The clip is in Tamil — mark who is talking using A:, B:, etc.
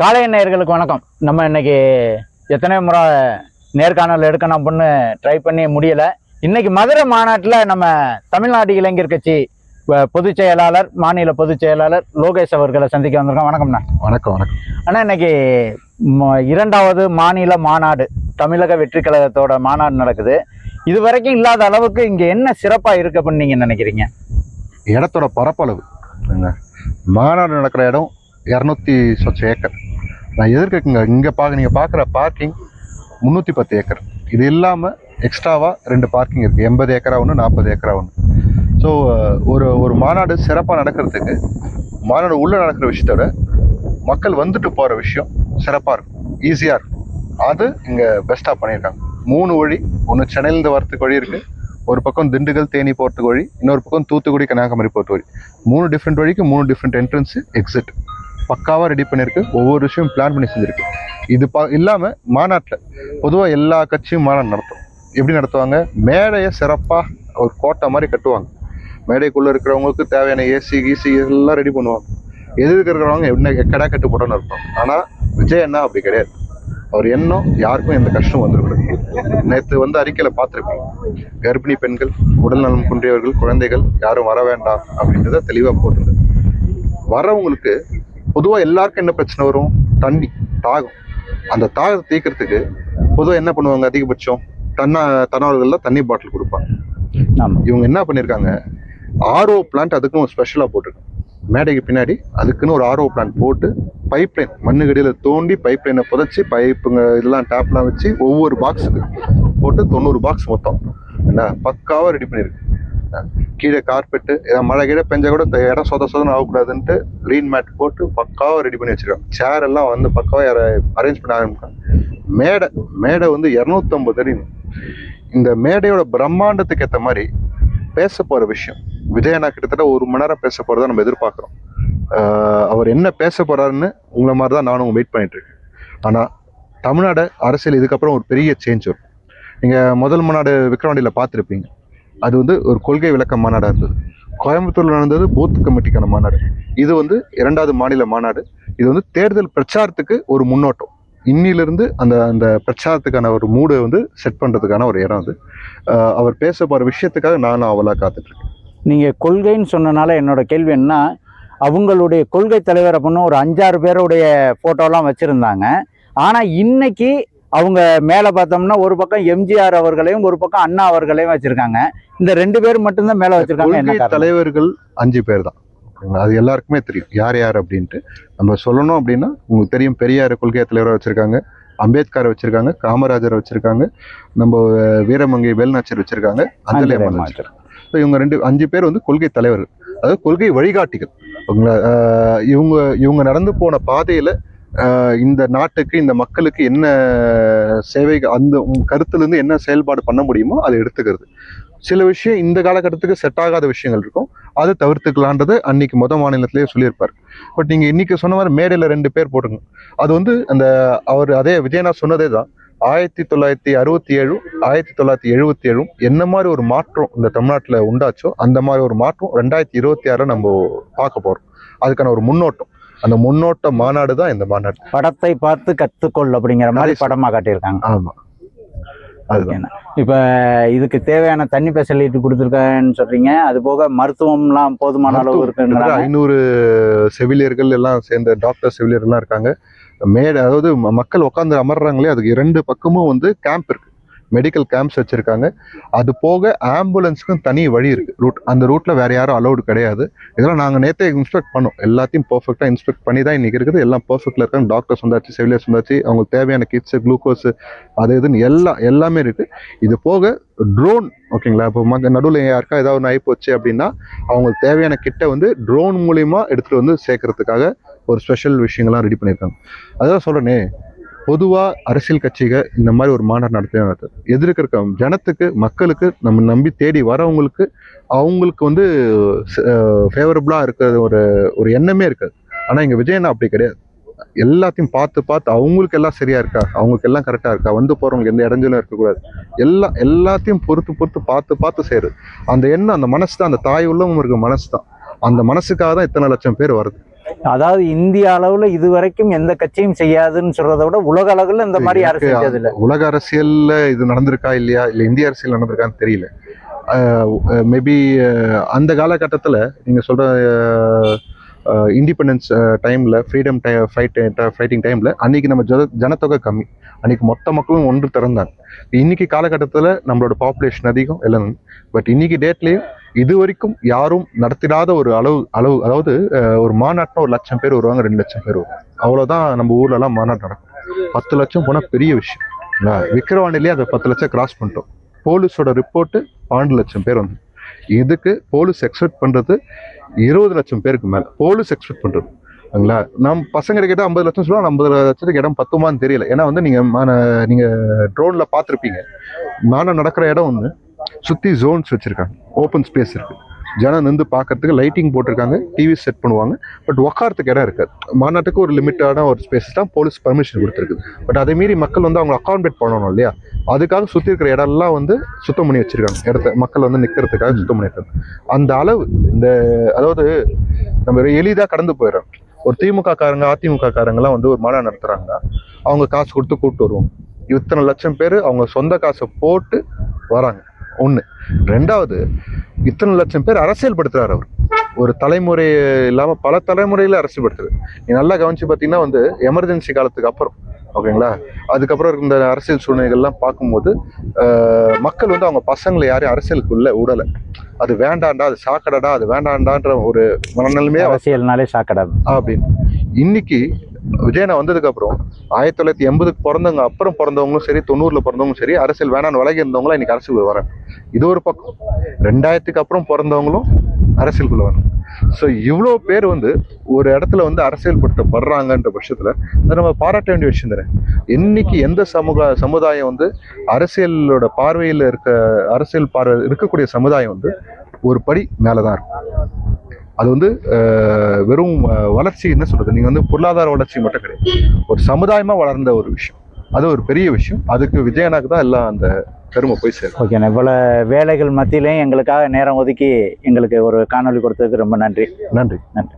A: காலை நேயர்களுக்கு வணக்கம். நம்ம இன்னைக்கு எத்தனை முறை நேர்காணல் எடுக்கணும் அப்படின்னு ட்ரை பண்ணி முடியல. இன்னைக்கு மதுரை மாநாட்டில் நம்ம தமிழ்நாடு இளைஞர் கட்சி பொதுச் செயலாளர் மாநில பொதுச் செயலாளர் லோகேஷ் அவர்களை சந்திக்க வந்திருக்கோம். வணக்கம்ண்ணா
B: வணக்கம் வணக்கம்.
A: அண்ணா இன்னைக்கு இரண்டாவது மாநில மாநாடு தமிழக வெற்றி கழகத்தோட மாநாடு நடக்குது. இது வரைக்கும் இல்லாத அளவுக்கு இங்க என்ன சிறப்பா இருக்கு அப்படின்னு நீங்க நினைக்கிறீங்க?
B: இடத்தோட பரப்பளவு. மாநாடு நடக்கிற இடம் இரநூத்தி சொச்ச ஏக்கர். நான் எதிர்க்குங்க இங்கே பார்க்க நீங்கள் பார்க்குற பார்க்கிங் முந்நூற்றி பத்து ஏக்கர். இது இல்லாமல் எக்ஸ்ட்ராவாக ரெண்டு பார்க்கிங் இருக்குது எண்பது ஏக்கரா ஒன்று நாற்பது ஏக்கரா ஒன்று ஸோ ஒரு ஒரு மாநாடு சிறப்பாக நடக்கிறதுக்கு மாநாடு உள்ளே நடக்கிற விஷயத்தோட மக்கள் வந்துட்டு போகிற விஷயம் சிறப்பாக இருக்கும். ஈஸியாக இருக்கும். அது இங்கே பெஸ்ட்டாக பண்ணியிருக்காங்க மூணு வழி. ஒன்று சென்னையிலேருந்து வரத்துக்கு வழி இருக்குது ஒரு பக்கம் திண்டுக்கல் தேனி போகிறதுக்கு வழி. இன்னொரு பக்கம் தூத்துக்குடி கன்னியாகுமரி போகிறதுக்கு வழி. மூணு டிஃப்ரெண்ட் வழிக்கு மூணு டிஃப்ரெண்ட் என்ட்ரன்ஸு எக்ஸிட் பக்காவாக ரெடி பண்ணியிருக்கு. ஒவ்வொரு விஷயம் பிளான் பண்ணி செஞ்சுருக்கு. இது பா இல்லாமல் மாநாட்டில் பொதுவாக எல்லா கட்சியும் மாநாடு நடத்தும். எப்படி நடத்துவாங்க? மேடையை சிறப்பாக ஒரு கோட்டை மாதிரி கட்டுவாங்க. மேடைக்குள்ளே இருக்கிறவங்களுக்கு தேவையான ஏசி கீசி எல்லாம் ரெடி பண்ணுவாங்க. எதிர்க்க இருக்கிறவங்க என்ன எக்கடா கட்டு போட்டோன்னு இருப்போம் ஆனால் விஜய் அண்ணா அப்படி கிடையாது. அவர் எண்ணம் யாருக்கும் எந்த கஷ்டம் வந்துருக்கூடாது நேற்று வந்து அறிக்கையில் பார்த்துருப்பீங்க. கர்ப்பிணி பெண்கள் உடல்நலம் குன்றியவர்கள் குழந்தைகள் யாரும் வர வேண்டாம் அப்படின்றத தெளிவாக போட்டிருந்தது வரவங்களுக்கு பொதுவாக எல்லாருக்கும் என்ன பிரச்சனை வரும்? தண்ணி தாகம். அந்த தாகத்தை தீர்க்கறதுக்கு பொதுவாக என்ன பண்ணுவாங்க அதிகபட்சம்? தன்னா தன்னார்களில் தண்ணி பாட்டில் கொடுப்பாங்க. இவங்க என்ன பண்ணியிருக்காங்க ஆர்ஓ பிளான்ட் அதுக்குன்னு ஒரு ஸ்பெஷலாக போட்டிருக்காங்க மேடைக்கு பின்னாடி அதுக்குன்னு ஒரு ஆர்ஓ பிளான்ட் போட்டு பைப்லைன் மண்ணுக்கடியில் தோண்டி பைப்லைனை புதைச்சி பைப்புங்க இதெல்லாம் டேப்லாம் வச்சு ஒவ்வொரு பாக்ஸுக்கு போட்டு தொண்ணூறு பாக்ஸ் மொத்தம். என்ன? பக்காவாக ரெடி பண்ணியிருக்கு கீழே கார்பெட்டு மழை கீழே பெஞ்சா கூட இந்த இடம் சொத சொதன்னு ஆகக்கூடாதுன்ட்டு க்ரீன் மேட் போட்டு பக்காவாக ரெடி பண்ணி வச்சிருக்காங்க. சேர் எல்லாம் வந்து பக்காவாக அரேஞ்ச் பண்ண ஆரம்பிப்பாங்க மேடை மேடை வந்து இரநூத்தம்பது அடி. இந்த மேடையோட பிரம்மாண்டத்துக்கு ஏற்ற மாதிரி பேச போகிற விஷயம். விஜயனா கிட்டத்தட்ட ஒரு மணி நேரம் பேச போகிறத நம்ம எதிர்பார்க்குறோம். அவர் என்ன பேச போகிறாருன்னு உங்களை மாதிரி தான் நானும் வெயிட் பண்ணிட்டு இருக்கேன். தமிழ்நாடு அரசியல் இதுக்கப்புறம் ஒரு பெரிய சேஞ்ச் வரும். நீங்கள் முதல் மாநாடு விக்ரவாண்டியில் பார்த்துருப்பீங்க. அது வந்து ஒரு கொள்கை விளக்க மாநாடாக இருந்தது. கோயம்புத்தூரில் நடந்தது பூத் கமிட்டிக்கான மாநாடு. இது வந்து இரண்டாவது மாநில மாநாடு. இது வந்து தேர்தல் பிரச்சாரத்துக்கு ஒரு முன்னோட்டம். இன்னிலிருந்து அந்த அந்த பிரச்சாரத்துக்கான ஒரு மூடை வந்து செட் பண்ணுறதுக்கான ஒரு இடம் அது. அவர் பேச போகிற விஷயத்துக்காக நான் அவளாக காத்துட்ருக்கேன். இருக்கேன்
A: கொள்கைன்னு சொன்னனால என்னோட கேள்வி என்ன? அவங்களுடைய கொள்கை தலைவர் அப்படின்னு ஒரு அஞ்சாறு பேருடைய ஃபோட்டோலாம் வச்சுருந்தாங்க. ஆனால் இன்னைக்கு அவங்க மேல பார்த்தோம்னா ஒரு பக்கம் எம்ஜிஆர் அவர்களையும் ஒரு பக்கம் அண்ணா அவர்களையும் வச்சிருக்காங்க. இந்த ரெண்டு பேர் மட்டும்தான் மேல வச்சிருக்காங்க. என்ன?
B: தலைவர்கள் அஞ்சு பேர் தான்? அது எல்லாருக்குமே தெரியும். யார் யார் அப்படின்ட்டு. நம்ம சொல்லணும் அப்படின்னா உங்களுக்கு தெரியும் பெரியார் கொள்கை தலைவராக வச்சிருக்காங்க அம்பேத்கர் வச்சிருக்காங்க காமராஜர் வச்சிருக்காங்க நம்ம வீரமங்கை வேலுநாச்சியர் வச்சிருக்காங்க அஞ்சலி
A: அஞ்சலி
B: அம்மா
A: அம்மா
B: வச்சிருக்காங்க. ஸோ இவங்க ரெண்டு அஞ்சு பேர் வந்து கொள்கை தலைவர்கள். அதாவது கொள்கை வழிகாட்டிகள். இவங்க இவங்க நடந்து போன பாதையில இந்த நாட்டுக்கு இந்த மக்களுக்கு என்ன சேவை அந்த கருத்துலேருந்து என்ன செயல்பாடு பண்ண முடியுமோ அதை எடுத்துக்கிறது. சில விஷயம் இந்த காலகட்டத்துக்கு செட் ஆகாத விஷயங்கள் இருக்கும். அதை தவிர்த்துக்கலான்றது அன்னைக்கு முத மாநிலத்திலேயே சொல்லியிருப்பார். பட் நீங்கள் இன்னைக்கு சொன்ன மாதிரி மேடையில் ரெண்டு பேர் போட்டுங்க அது வந்து அந்த அவர் அதே விஜயனா சொன்னதே தான். ஆயிரத்தி தொள்ளாயிரத்தி அறுபத்தி ஏழு ஆயிரத்தி தொள்ளாயிரத்தி எழுபத்தி ஏழும் என்ன மாதிரி ஒரு மாற்றம் இந்த தமிழ்நாட்டில் உண்டாச்சோ அந்த மாதிரி ஒரு மாற்றம் ரெண்டாயிரத்தி இருபத்தி ஆறில் நம்ம பார்க்க போகிறோம் அதுக்கான ஒரு முன்னோட்டம். அந்த முன்னோட்ட மாநாடு தான் இந்த மாநாடு.
A: படத்தை பார்த்து கத்துக்கொள் அப்படிங்கிற மாதிரி படமா காட்டியிருக்காங்க.
B: ஆமா. அதுதான்.
A: இப்ப இதுக்கு தேவையான தண்ணி ஃபெசிலிட்டி கொடுத்துருக்கேன்னு சொல்றீங்க. அது போக மருத்துவம்லாம் போதுமான அளவு இருக்குங்கிறாங்க
B: ஐநூறு செவிலியர்கள் எல்லாம் சேர்ந்த டாக்டர் செவிலியர் எல்லாம் இருக்காங்க. மேடை அதாவது மக்கள் உட்காந்து அமர்றாங்களே அதுக்கு இரண்டு பக்கமும் வந்து கேம்ப் இருக்கு. மெடிக்கல் கேம்ப்ஸ் வச்சுருக்காங்க. அது போக ஆம்புலன்ஸுக்கும் தனி வழி இருக்குது ரூட் அந்த ரூட்டில் வேறு யாரும் அலௌடு கிடையாது. இதெல்லாம் நாங்கள் நேற்றே இன்ஸ்பெக்ட் பண்ணோம். எல்லாத்தையும் பர்ஃபெக்டாக இன்ஸ்பெக்ட் பண்ணி தான் இன்றைக்கி இருக்குது. எல்லாம் பர்ஃபெக்ட்டில் இருக்காங்க. டாக்டர்ஸ் வந்தாச்சு செவிலியர்ஸ் வந்தாச்சு. அவங்களுக்கு தேவையான கிட்ஸு குளுக்கோஸு அது இதுன்னு எல்லாம் எல்லாமே இருக்குது இது போக ட்ரோன் ஓகேங்களா இப்போ மக நடுவில் யாருக்கா ஏதாவது ஒன்று ஆகிப்போச்சு அப்படின்னா அவங்களுக்கு தேவையான கிட்டை வந்து ட்ரோன் மூலிமா எடுத்துகிட்டு வந்து சேர்க்கறதுக்காக ஒரு ஸ்பெஷல் விஷயங்கள்லாம் ரெடி பண்ணியிருக்காங்க. அதான் சொல்கிறேனே பொதுவாக அரசியல் கட்சிகள் இந்த மாதிரி ஒரு மாநாடு நடத்தவே நடத்துது எதிர்க்க இருக்க ஜனத்துக்கு மக்களுக்கு நம்ம நம்பி தேடி வரவங்களுக்கு அவங்களுக்கு வந்து ஃபேவரபுளாக இருக்கிற ஒரு ஒரு எண்ணமே இருக்காது. ஆனால் இங்கே விஜயண்ணா அப்படி கிடையாது. எல்லாத்தையும் பார்த்து பார்த்து அவங்களுக்கு எல்லாம் சரியா இருக்கா? அவங்களுக்கு எல்லாம் கரெக்டாக இருக்கா? வந்து போகிறவங்களுக்கு எந்த இடைஞ்சலும் இருக்கக்கூடாது. எல்லா எல்லாத்தையும் பொறுத்து பொறுத்து பார்த்து பார்த்து சேரு அந்த எண்ணம் அந்த மனசு தான். அந்த தாய் உள்ளவங்க இருக்க மனசு தான். அந்த மனசுக்காக தான் இத்தனை லட்சம் பேர் வருது
A: அதாவது இந்திய அளவுல இதுவரைக்கும் எந்த கட்சியும் செய்யாதுன்னு சொல்றதை விட உலக அளவுல இந்த மாதிரி யாரும் இல்ல
B: உலக அரசியல்ல இது நடந்திருக்கா இல்லையா? இல்ல இந்திய அரசியல் நடந்திருக்கான்னு தெரியல. மேபி அந்த காலகட்டத்தில் நீங்க சொல்ற இண்டிபெண்டன்ஸ் டைம்ல ஃப்ரீடம் டை ஃபைட் ஃபைட்டிங் டைம்ல அன்னைக்கு நம்ம ஜன ஜனத்தொகை கம்மி. அன்னைக்கு மொத்த மக்களும் ஒன்று திறந்தாங்க. இன்னைக்கு காலகட்டத்தில் நம்மளோட பாப்புலேஷன் அதிகம் எல்லாம் பட் இன்னைக்கு டேட்லயும் இது வரைக்கும் யாரும் நடத்திடாத ஒரு அளவு அளவு அதாவது ஒரு மாநாட்டில் ஒரு லட்சம் பேர் வருவாங்க ரெண்டு லட்சம் பேர் வருவாங்க. அவ்வளோதான் நம்ம ஊர்லலாம் மாநாடு நடக்கும். பத்து லட்சம் போனால் பெரிய விஷயம். இல்ல? விக்கிரவாண்டிலேயே அதை பத்து லட்சம் கிராஸ் பண்ணிட்டோம். போலீஸோட ரிப்போர்ட்டு பன்னெண்டு லட்சம் பேர் வந்து. இதுக்கு போலீஸ் எக்ஸ்பெக்ட் பண்ணுறது இருபது லட்சம் பேருக்கு மேலே. போலீஸ் எக்ஸ்பெக்ட் பண்ணுறது சரிங்களா நம்ம பசங்க கிட்ட ஐம்பது லட்சம் சொல்லுவாங்க ஐம்பது லட்சத்துக்கு இடம் பத்துமான்னு தெரியல. ஏன்னா வந்து நீங்கள் நீங்கள் ட்ரோனில் பார்த்துருப்பீங்க. மானம் நடக்கிற இடம் ஒன்று சுற்றி ஜோன்ஸ் வச்சுருக்காங்க. ஓப்பன் ஸ்பேஸ் இருக்குது ஜனம் நின்று பார்க்கறதுக்கு லைட்டிங் போட்டிருக்காங்க டிவி செட் பண்ணுவாங்க. பட் உக்காரத்துக்கு இடம் இருக்காது. மாநாட்டுக்கு ஒரு லிமிட்டான ஒரு ஸ்பேஸ் தான் போலீஸ் பர்மிஷன் கொடுத்துருக்கு பட் அதே மீறி மக்கள் வந்து அவங்க அக்காமடேட் பண்ணணும் இல்லையா? அதுக்காக சுற்றி இருக்கிற இடம்லாம் வந்து சுத்தம் பண்ணி வச்சுருக்காங்க. இடத்த மக்கள் வந்து நிற்கிறதுக்காக சுத்தம் பண்ணியிருக்காங்க அந்த அளவு இந்த அதாவது நம்ம எளிதாக கடந்து போயிடும் ஒரு திமுக காரங்க அதிமுக காரங்கெல்லாம் வந்து ஒரு மாநாடு நடத்துகிறாங்க அவங்க காசு கொடுத்து கூப்பிட்டு வருவோம் இத்தனை லட்சம் பேர் அவங்க சொந்த காசை போட்டு வராங்க. ஒன்று ரெண்டாவது இத்தனை லட்சம் பேர் அரசியல்படுத்துறாரு அவர். ஒரு தலைமுறை இல்லாம பல தலைமுறையில அரசியல்படுத்துறது நீ நல்லா கவனிச்சு பார்த்தீங்கன்னா வந்து எமர்ஜென்சி காலத்துக்கு அப்புறம் ஓகேங்களா? அதுக்கப்புறம் இருந்த அரசியல் சூழ்நிலைகள்லாம் பார்க்கும்போது மக்கள் வந்து அவங்க பசங்களை யாரையும் அரசியலுக்குள்ள விடலை. அது வேண்டாண்டா அது சாக்கடடா அது வேண்டாண்டான்ற ஒரு மனநிலைமையே
A: அரசியல்னாலே சாக்கடாது
B: அப்படின்னு. இன்னைக்கு விஜயனா வந்ததுக்கு அப்புறம் ஆயிரத்தி தொள்ளாயிரத்தி எண்பதுக்கு பிறந்தவங்க அப்புறம் பிறந்தவங்களும் சரி தொண்ணூறுல பிறந்தவங்களும் சரி அரசியல் வேணான்னு விலகி இருந்தவங்களும் இன்னைக்கு அரசியல் வராங்க இது ஒரு பக்கம். ரெண்டாயிரத்துக்கு அப்புறம் பிறந்தவங்களும் அரசியலுக்குள்ள வராங்க. ஸோ இவ்வளோ பேர் வந்து ஒரு இடத்துல வந்து அரசியல்படுத்தப்படுறாங்கன்ற பட்சத்தில் அதை நம்ம பாராட்ட வேண்டிய விஷயம் தானே? இன்னைக்கு எந்த சமூக சமுதாயம் வந்து அரசியலோட பார்வையில் இருக்க அரசியல் பார்வை இருக்கக்கூடிய சமுதாயம் வந்து ஒரு படி மேலே தான் இருக்கும் அது வந்து வெறும் வளர்ச்சி என்ன சொல்றது? நீங்க வந்து பொருளாதார வளர்ச்சி மட்டும் கிடையாது. ஒரு சமுதாயமா வளர்ந்த ஒரு விஷயம். அது ஒரு பெரிய விஷயம். அதுக்கு விஜயனாக்கு தான் எல்லாம் அந்த பெருமை போய் சேரும்.
A: ஓகேண்ணா இவ்வளோ வேலைகள் மத்தியிலையும் எங்களுக்காக நேரம் ஒதுக்கி எங்களுக்கு ஒரு காணொளி கொடுத்ததுக்கு ரொம்ப நன்றி.
B: நன்றி.
A: நன்றி.